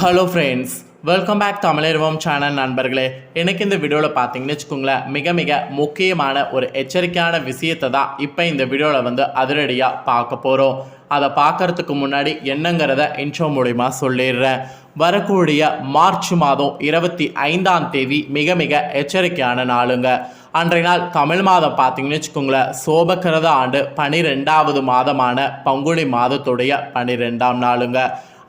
Hello friends welcome back Tamilarvam channel நண்பர்களே. எனக்கு இந்த வீடியோவில் பார்த்தீங்கன்னு வச்சுக்கோங்களேன் மிக மிக முக்கியமான ஒரு எச்சரிக்கையான விஷயத்தை தான் இப்போ இந்த வீடியோவில் வந்து அதிரடியாக பார்க்க போகிறோம் அதை பார்க்கறதுக்கு முன்னாடி என்னங்கிறத இன்ட்ரோ மூலிமா சொல்லிடுறேன். வரக்கூடிய மார்ச் மாதம் இருபத்தி ஐந்தாம் தேதி மிக மிக எச்சரிக்கையான நாளுங்க. அன்றைய நாள் தமிழ் மாதம் பார்த்தீங்கன்னு வச்சுக்கோங்களேன் சோபக்கிரத ஆண்டு பனிரெண்டாவது மாதமான பங்குனி மாதத்துடைய பனிரெண்டாம் நாளுங்க.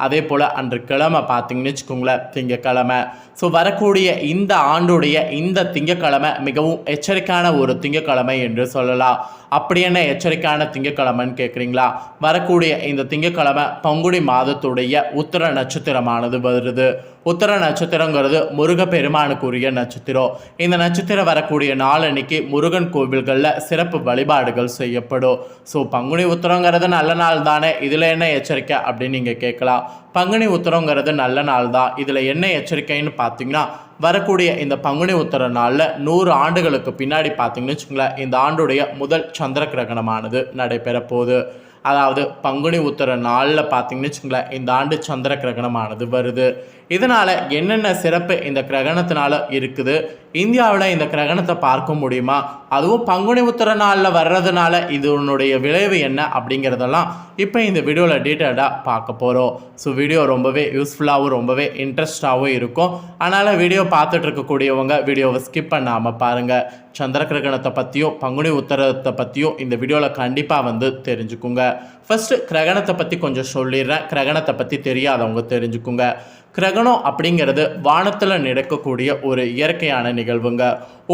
அதே போல் அன்று கிழமை பார்த்தீங்கன்னு வச்சுக்கோங்களேன் திங்கக்கிழமை. ஸோ வரக்கூடிய இந்த ஆண்டுடைய இந்த திங்கக்கிழமை மிகவும் எச்சரிக்கையான ஒரு திங்கக்கிழமை என்று சொல்லலாம். அப்படி என்ன எச்சரிக்கையான திங்கக்கிழமைன்னு கேட்குறீங்களா வரக்கூடிய இந்த திங்கக்கிழமை பங்குனி மாதத்துடைய உத்தர நட்சத்திரமானது வருது. உத்தர நட்சத்திரங்கிறது முருகப்பெருமானுக்குரிய நட்சத்திரம். இந்த நட்சத்திரம் வரக்கூடிய நாளன்னைக்கு முருகன் கோவில்களில் சிறப்பு வழிபாடுகள் செய்யப்படும். ஸோ பங்குனி உத்தரங்கிறது நல்ல நாள் தானே? இதில் என்ன எச்சரிக்கை அப்படின்னு நீங்கள் கேட்கலாம். பங்குனி உத்தரங்கிறது நல்ல நாள் தான். இதில் என்ன எச்சரிக்கைன்னு பார்த்தீங்கன்னா வரக்கூடிய இந்த பங்குனி உத்தர நாளில் நூறு ஆண்டுகளுக்கு பின்னாடி பார்த்தீங்கன்னு வச்சுக்கோங்களேன் இந்த ஆண்டுடைய முதல் சந்திர கிரகணமானது நடைபெற போகுது அதாவது பங்குனி உத்தர நாளில் பார்த்தீங்கன்னு வச்சுங்களேன் இந்த ஆண்டு சந்திர கிரகணமானது வருது. இதனால் என்னென்ன சிறப்பு இந்த கிரகணத்தினால இருக்குது? இந்தியாவில் இந்த கிரகணத்தை பார்க்க முடியுமா? அதுவும் பங்குனி உத்தர நாளில் வர்றதுனால இதனுடைய விளைவு என்ன அப்படிங்கிறதெல்லாம் இப்போ இந்த வீடியோவில் டீட்டெயில்டாக பார்க்க போகிறோம் ஸோ வீடியோ ரொம்பவே யூஸ்ஃபுல்லாகவும் ரொம்பவே இன்ட்ரெஸ்டாகவும் இருக்கும். அதனால் வீடியோ பார்த்துட்டு இருக்கக்கூடியவங்க வீடியோவை ஸ்கிப் பண்ணாமல் பாருங்கள் சந்திர கிரகணத்தை பற்றியும் பங்குனி உத்தரத்தை பற்றியும் இந்த வீடியோவில் கண்டிப்பாக வந்து தெரிஞ்சுக்குங்க. ஃபஸ்ட்டு கிரகணத்தை பற்றி கொஞ்சம் சொல்லிடுறேன். கிரகணத்தை பற்றி தெரியாதவங்க தெரிஞ்சுக்குங்க. கிரகணம் அப்படிங்கிறது வானத்தில் நடக்கக்கூடிய ஒரு இயற்கையான நிகழ்வுங்க.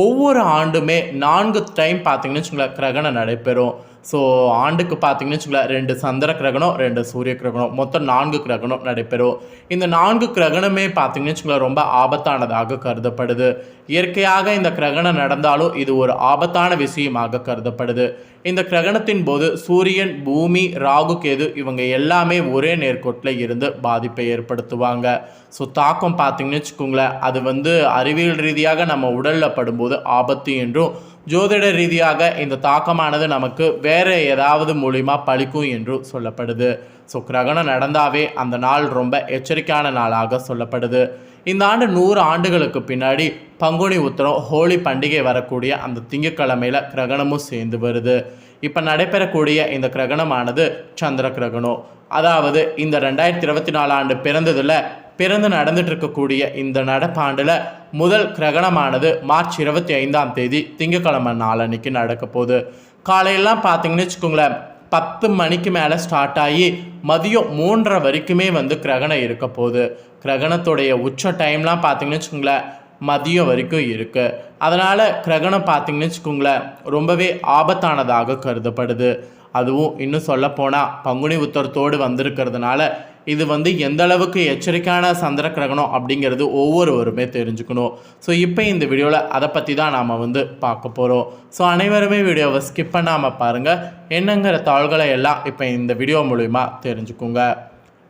ஒவ்வொரு ஆண்டுமே நான்கு டைம் பார்த்தீங்கன்னு வச்சுங்களேன் கிரகணம் நடைபெறும். ஸோ ஆண்டுக்கு பார்த்தீங்கன்னு வச்சுங்களேன் ரெண்டு சந்திர கிரகணம் ரெண்டு சூரிய கிரகணம். மொத்தம் நான்கு கிரகணம் நடைபெறும். இந்த நான்கு கிரகணமே பார்த்தீங்கன்னு வச்சுங்களேன் ரொம்ப ஆபத்தானதாக கருதப்படுது. இயற்கையாக இந்த கிரகணம் நடந்தாலும் இது ஒரு ஆபத்தான விஷயமாக கருதப்படுது. இந்த கிரகணத்தின் போது சூரியன் பூமி ராகு கேது இவங்க எல்லாமே ஒரே நேர்கோட்டில் இருந்து பாதிப்பை ஏற்படுத்துவாங்க. ஸோ தாக்கம் பார்த்தீங்கன்னு வச்சுக்கோங்களேன் அது வந்து அறிவியல் ரீதியாக நம்ம உடலில் படும்போது ஆபத்து என்றும் ஜோதிட ரீதியாக இந்த தாக்கமானது நமக்கு வேறு ஏதாவது மூலிமா பழிக்கும் என்றும் சொல்லப்படுது. ஸோ கிரகணம் நடந்தாவே அந்த நாள் ரொம்ப எச்சரிக்கையான நாளாக சொல்லப்படுது. இந்த ஆண்டு நூறு ஆண்டுகளுக்கு பின்னாடி பங்குனி உத்தரம் ஹோலி பண்டிகை வரக்கூடிய அந்த திங்கக்கிழமையில் கிரகணமும் சேர்ந்து வருது. இப்போ நடைபெறக்கூடிய இந்த கிரகணமானது சந்திர கிரகணம். அதாவது இந்த ரெண்டாயிரத்தி இருபத்தி நாலு ஆண்டு பிறந்ததில் பிறந்து நடந்துட்டு இருக்கக்கூடிய இந்த நடப்பாண்டில் முதல் கிரகணமானது மார்ச் இருபத்தி ஐந்தாம் தேதி திங்கக்கிழமை நாளன்னைக்கு நடக்க போகுது. காலையெல்லாம் பார்த்தீங்கன்னு வச்சுக்கோங்களேன் பத்து மணிக்கு மேலே ஸ்டார்ட் ஆகி மதியம் மூன்றரை வரைக்குமே வந்து கிரகணம் இருக்க போகுது. கிரகணத்துடைய உச்ச டைம்லாம் பார்த்தீங்கன்னு வச்சுக்கோங்களேன் மதியம் வரைக்கும் இருக்குது அதனால் கிரகணம் பார்த்தீங்கன்னு வச்சுக்கோங்களேன் ரொம்பவே ஆபத்தானதாக கருதப்படுது. அதுவும் இன்னும் சொல்லப்போனால் பங்குனி உத்தரத்தோடு வந்திருக்கிறதுனால இது வந்து எந்த அளவுக்கு எச்சரிக்கையான சந்திர கிரகணம் அப்படிங்கிறது ஒவ்வொருவருமே தெரிஞ்சுக்கணும். ஸோ இப்போ இந்த வீடியோவில் அதை பற்றி தான் நாம் வந்து பார்க்க போகிறோம் ஸோ அனைவருமே வீடியோவை ஸ்கிப் பண்ணாமல் பாருங்கள் என்னங்கிற தாள்களை எல்லாம் இப்போ இந்த வீடியோ மூலிமா தெரிஞ்சுக்குங்க.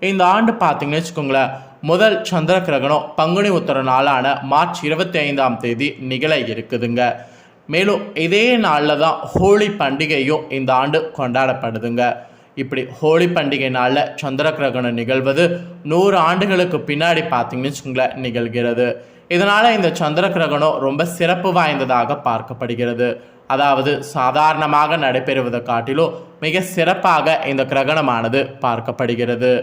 இந்த ஆண்டு பார்த்தீங்கன்னு வச்சுக்கோங்களேன் முதல் சந்திர கிரகணம் பங்குனி உத்தர நாளான மார்ச் இருபத்தி ஐந்தாம் தேதி நிகழ இருக்குதுங்க. மேலும் இதே நாளில் தான் ஹோலி பண்டிகையும் இந்த ஆண்டு கொண்டாடப்படுதுங்க. இப்படி ஹோலி பண்டிகை நாளில் சந்திர கிரகணம் நிகழ்வது நூறு ஆண்டுகளுக்கு பின்னாடி பார்த்தீங்கன்னு வச்சுங்களேன் நிகழ்கிறது. இதனால் இந்த சந்திர கிரகணம் ரொம்ப சிறப்பு வாய்ந்ததாக பார்க்கப்படுகிறது. அதாவது சாதாரணமாக நடைபெறுவதை காட்டிலும் மிக சிறப்பாக இந்த கிரகணமானது பார்க்கப்படுகிறது.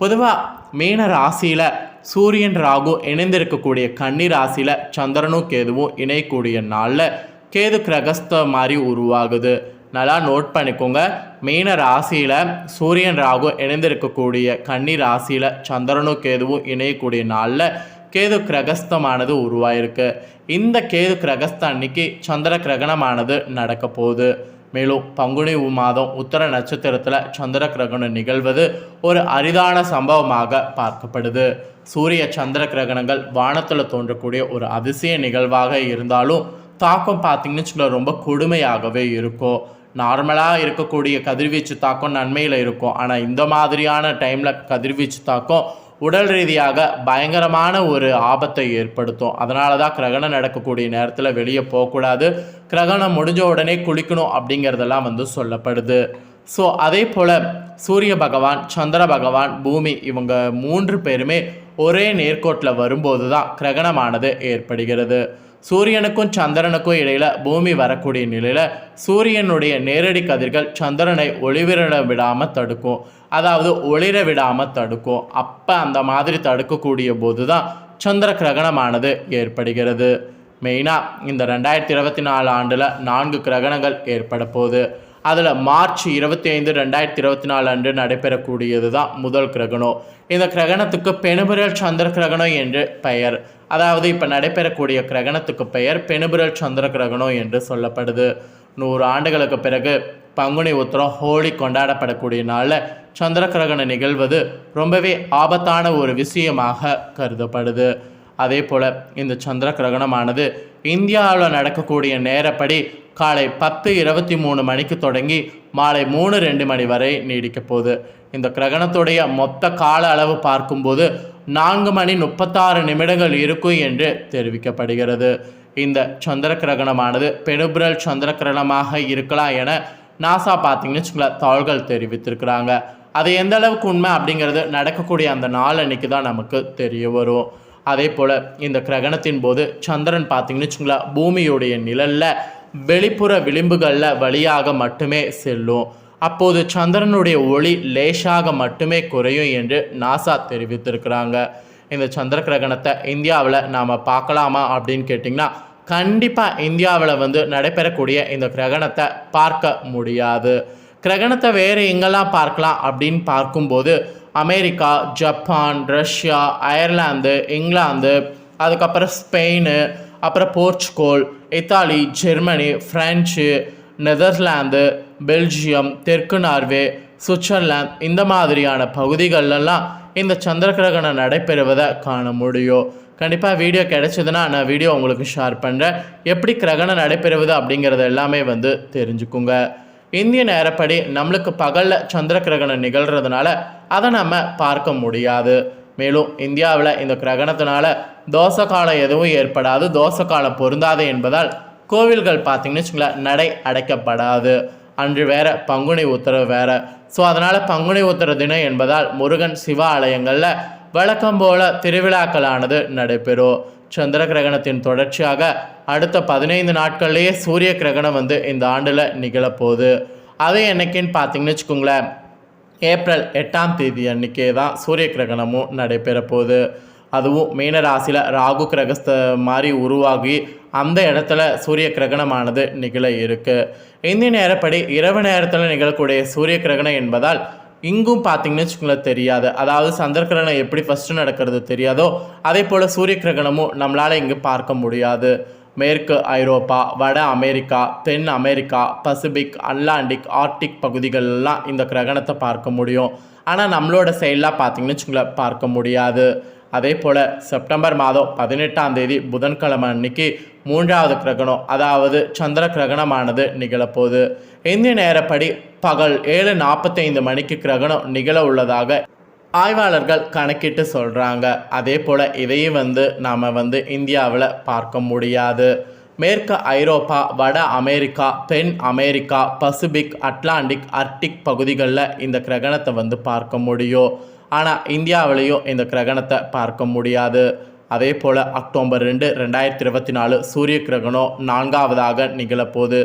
பொதுவாக மீன ராசியில் சூரியன் ராகு இணைந்திருக்கக்கூடிய கன்னி ராசியில் சந்திரனும் கேதுவும் இணையக்கூடிய நாளில் கேது கிரகஸ்த மாதிரி உருவாகுது. நல்லா நோட் பண்ணிக்கோங்க. மீன ராசியில் சூரியன் ராகு இணைந்திருக்கக்கூடிய கன்னி ராசியில் சந்திரனும் கேதுவும் இணையக்கூடிய நாளில் கேது கிரகஸ்தமானது உருவாயிருக்கு. இந்த கேது கிரகஸ்த அன்னைக்கு சந்திர கிரகணமானது நடக்க போகுது. மேலும் பங்குனி மாதம் உத்தர நட்சத்திரத்தில் சந்திர கிரகணம் நிகழ்வது ஒரு அரிதான சம்பவமாக பார்க்கப்படுது. சூரிய சந்திர கிரகணங்கள் வானத்தில் தோன்றக்கூடிய ஒரு அதிசய நிகழ்வாக இருந்தாலும் தாக்கம் பார்த்தீங்கன்னு சொல்ல ரொம்ப கொடுமையாகவே இருக்கும். நார்மலாக இருக்கக்கூடிய கதிர்வீச்சு தாக்கம் நன்மையில் இருக்கும். ஆனால் இந்த மாதிரியான டைமில் கதிர்வீச்சு தாக்கம் உடல் ரீதியாக பயங்கரமான ஒரு ஆபத்தை ஏற்படுத்தும். அதனால தான் கிரகணம் நடக்கக்கூடிய நேரத்தில் வெளியே போகக்கூடாது. கிரகணம் முடிஞ்ச உடனே குளிக்கணும் அப்படிங்கிறதெல்லாம் வந்து சொல்லப்படுது. ஸோ அதே போல் சூரிய பகவான் சந்திர பகவான் பூமி இவங்க மூன்று பேருமே ஒரே நேர்கோட்டில் வரும்போது தான் கிரகணமானது ஏற்படுகிறது. சூரியனுக்கும் சந்திரனுக்கும் இடையில பூமி வரக்கூடிய நிலையில சூரியனுடைய நேரடி கதிர்கள் சந்திரனை ஒளிவிரட விடாம தடுக்கும். அதாவது ஒளிர விடாம தடுக்கும். அப்ப அந்த மாதிரி தடுக்கக்கூடிய போது தான் சந்திர கிரகணமானது ஏற்படுகிறது. மெயினாக இந்த ரெண்டாயிரத்தி இருபத்தி நாலு ஆண்டில் நான்கு கிரகணங்கள் ஏற்பட போகுது. அதில் மார்ச் இருபத்தி ஐந்து ரெண்டாயிரத்தி இருபத்தி நாலு அன்று நடைபெறக்கூடியது தான் முதல் கிரகணம். இந்த கிரகணத்துக்கு பெணுபிரல் சந்திர கிரகணம் என்று பெயர். அதாவது இப்போ நடைபெறக்கூடிய கிரகணத்துக்கு பெயர் பெணுபிரல் சந்திர கிரகணம் என்று சொல்லப்படுது. நூறு ஆண்டுகளுக்கு பிறகு பங்குனி உத்திரம் ஹோலி கொண்டாடப்படக்கூடிய நாளில் சந்திர கிரகணம் நிகழ்வது ரொம்பவே ஆபத்தான ஒரு விஷயமாக கருதப்படுது. அதே போல் இந்த சந்திர கிரகணமானது இந்தியாவில் நடக்கக்கூடிய நேரப்படி காலை பத்து இருபத்தி மூணு மணிக்கு தொடங்கி மாலை மூணு ரெண்டு மணி வரை நீடிக்க போகுது. இந்த கிரகணத்துடைய மொத்த கால அளவு பார்க்கும்போது நான்கு மணி முப்பத்தாறு நிமிடங்கள் இருக்கும் என்று தெரிவிக்கப்படுகிறது. இந்த சந்திர கிரகணமானது பெனுபிரல் சந்திர கிரகணமாக இருக்கலாம் என நாசா பார்த்தீங்கன்னு வச்சுங்களேன் தாள்கள் தெரிவித்திருக்கிறாங்க. அது எந்த அளவுக்கு உண்மை அப்படிங்கிறது நடக்கக்கூடிய அந்த நாள் அன்னைக்கு தான் நமக்கு தெரிய வரும். அதே போல் இந்த கிரகணத்தின் போது சந்திரன் பார்த்தீங்கன்னு வச்சுங்களா பூமியுடைய நிழலில் வெளிப்புற விளிம்புகளில் வழியாக மட்டுமே செல்லும். அப்போது சந்திரனுடைய ஒளி லேசாக மட்டுமே குறையும் என்று நாசா தெரிவித்திருக்கிறாங்க. இந்த சந்திர கிரகணத்தை இந்தியாவில் நாம் பார்க்கலாமா அப்படின்னு கேட்டிங்கன்னா கண்டிப்பாக இந்தியாவில் வந்து நடைபெறக்கூடிய இந்த கிரகணத்தை பார்க்க முடியாது. கிரகணத்தை வேறு எங்கெல்லாம் பார்க்கலாம் அப்படின்னு பார்க்கும்போது America Japan Russia Ireland England அதுக்கப்புறம் ஸ்பெயின் அப்புறம் Portugal Italy Germany French Netherlands Belgium தெற்கு நார்வே சுவிட்சர்லாந்து இந்த மாதிரியான பகுதிகளெல்லாம் இந்த சந்திர கிரகணம் நடைபெறுவதை காண முடியும். கண்டிப்பாக வீடியோ கிடைச்சதுன்னா நான் வீடியோ உங்களுக்கு ஷேர் பண்ணுறேன் எப்படி கிரகணம் நடைபெறுவது அப்படிங்கிறது எல்லாமே வந்து தெரிஞ்சுக்குங்க. இந்திய நேரப்படி நம்மளுக்கு பகலில் சந்திர கிரகணம் நிகழ்கிறதுனால அதை நம்ம பார்க்க முடியாது. மேலும் இந்தியாவில் இந்த கிரகணத்தினால தோசை காலம் எதுவும் ஏற்படாது தோசை காலம் பொருந்தாது என்பதால் கோவில்கள் பார்த்திங்கன்னு வச்சுங்களேன் நடை அடைக்கப்படாது. அன்று வேற பங்குனி உத்தரவு வேற. ஸோ அதனால் பங்குனி உத்தர தினம் என்பதால் முருகன் சிவ ஆலயங்களில் வழக்கம் போல திருவிழாக்களானது நடைபெறும். சந்திர கிரகணத்தின் தொடர்ச்சியாக அடுத்த பதினைந்து நாட்கள்லேயே சூரிய கிரகணம் வந்து இந்த ஆண்டில் நிகழப்போகுது. அது என்னைக்குன்னு பார்த்தீங்கன்னு வச்சுக்கோங்களேன் ஏப்ரல் எட்டாம் தேதி அன்றைக்கே தான் சூரிய கிரகணமும் நடைபெற போகுது அதுவும் மீனராசியில் ராகு கிரகஸ்த மாதிரி உருவாகி அந்த இடத்துல சூரிய கிரகணமானது நிகழ இருக்குது இந்திய நேரப்படி இரவு நேரத்தில் நிகழக்கூடிய சூரிய கிரகணம் என்பதால் இங்கும் பார்த்தீங்கன்னு வச்சுக்கோங்களேன் தெரியாது. அதாவது சந்திரகிரகணம் எப்படி ஃபஸ்ட்டு நடக்கிறது தெரியாதோ அதே போல் சூரிய கிரகணமும் நம்மளால் இங்கே பார்க்க முடியாது. மேற்கு ஐரோப்பா வட அமெரிக்கா தென் அமெரிக்கா பசிபிக் அட்லாண்டிக் ஆர்டிக் பகுதிகளெல்லாம் இந்த கிரகணத்தை பார்க்க முடியும். ஆனால் நம்மளோட சைடெலாம் பார்த்திங்கன்னு வச்சுங்களேன் பார்க்க முடியாது. அதே போல் செப்டம்பர் மாதம் பதினெட்டாம் தேதி புதன்கிழமை அன்னைக்கு மூன்றாவது கிரகணம் அதாவது சந்திர கிரகணமானது நிகழப்போகுது. இந்திய நேரப்படி பகல் ஏழு நாற்பத்தைந்து மணிக்கு கிரகணம் நிகழ உள்ளதாக ஆய்வாளர்கள் கணக்கிட்டு சொல்கிறாங்க அதே போல் இதையும் வந்து நாம் வந்து இந்தியாவில் பார்க்க முடியாது. மேற்கு ஐரோப்பா வட அமெரிக்கா தென் அமெரிக்கா பசிபிக் அட்லாண்டிக் அர்டிக் பகுதிகளில் இந்த கிரகணத்தை வந்து பார்க்க முடியும். ஆனால் இந்தியாவிலையும் இந்த கிரகணத்தை பார்க்க முடியாது. அதே போல் அக்டோபர் ரெண்டு ரெண்டாயிரத்தி இருபத்தி நாலு சூரிய கிரகணம் நான்காவதாக நிகழப்போகுது.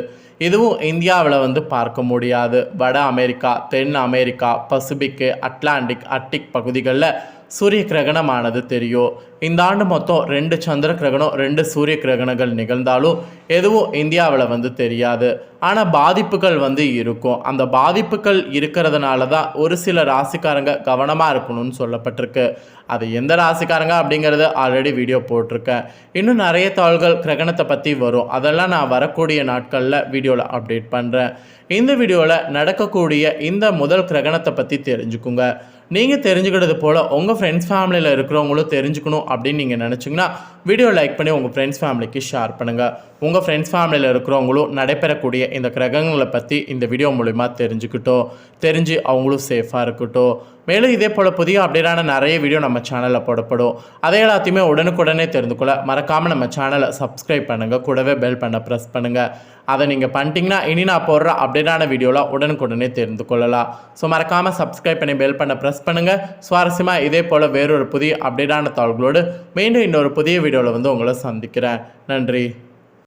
இதுவும் இந்தியாவில் வந்து பார்க்க முடியாது. வட அமெரிக்கா தென் அமெரிக்கா பசிபிக்கு அட்லாண்டிக் அர்டிக் பகுதிகளில் சூரிய கிரகணமானது தெரியும். இந்த ஆண்டு மொத்தம் ரெண்டு சந்திர கிரகணம் ரெண்டு சூரிய கிரகணங்கள் நிகழ்ந்தாலும் எதுவும் இந்தியாவில் வந்து தெரியாது. ஆனால் பாதிப்புகள் வந்து இருக்கும். அந்த பாதிப்புகள் இருக்கிறதுனால தான் ஒரு சில ராசிக்காரங்க கவனமாக இருக்கணும்னு சொல்லப்பட்டிருக்கு. அது எந்த ராசிக்காரங்க அப்படிங்கிறது ஆல்ரெடி வீடியோ போட்டிருக்கேன். இன்னும் நிறைய தாள்கள் கிரகணத்தை பற்றி வரும். அதெல்லாம் நான் வரக்கூடிய நாட்களில் வீடியோவில் அப்டேட் பண்ணுறேன் இந்த வீடியோவில் நடக்கக்கூடிய இந்த முதல் கிரகணத்தை பற்றி தெரிஞ்சுக்குங்க. நீங்கள் தெரிஞ்சுக்கிறது போல் உங்கள் ஃப்ரெண்ட்ஸ் ஃபேமிலியில் இருக்கிறவங்களும் தெரிஞ்சுக்கணும் அப்படின்னு நீங்கள் நினச்சிங்கன்னா வீடியோ லைக் பண்ணி உங்கள் ஃப்ரெண்ட்ஸ் ஃபேமிலிக்கு ஷேர் பண்ணுங்கள் உங்கள் ஃப்ரெண்ட்ஸ் ஃபேமிலியில் இருக்கிறவங்களும் நடைபெறக்கூடிய இந்த கிரகங்களை பற்றி இந்த வீடியோ மூலிமா தெரிஞ்சுக்கிட்டோம். தெரிஞ்சு அவங்களும் சேஃபாக இருக்கட்டும். மேலும் இதே போல் புதிய அப்டேட்டான நிறைய வீடியோ நம்ம சேனலில் போடப்படும். அதை எல்லாத்தையுமே உடனுக்குடனே தெரிந்து கொள்ள மறக்காமல் நம்ம சேனலை சப்ஸ்கிரைப் பண்ணுங்கள் கூடவே பெல் பண்ண ப்ரெஸ் பண்ணுங்கள் அதை நீங்கள் பண்ணிட்டீங்கன்னா இனி நான் போடுற அப்டேட்டான வீடியோவில் உடனுக்குடனே தெரிந்து கொள்ளலாம். ஸோ மறக்காமல் சப்ஸ்கிரைப் பண்ணி பெல் பண்ண ப்ரெஸ் பண்ணுங்கள் சுவாரஸ்யமாக இதே போல் வேறொரு புதிய அப்டேட்டான தாள்களோடு மீண்டும் இன்னொரு புதிய வீடியோவில் வந்து உங்களை சந்திக்கிறேன். நன்றி.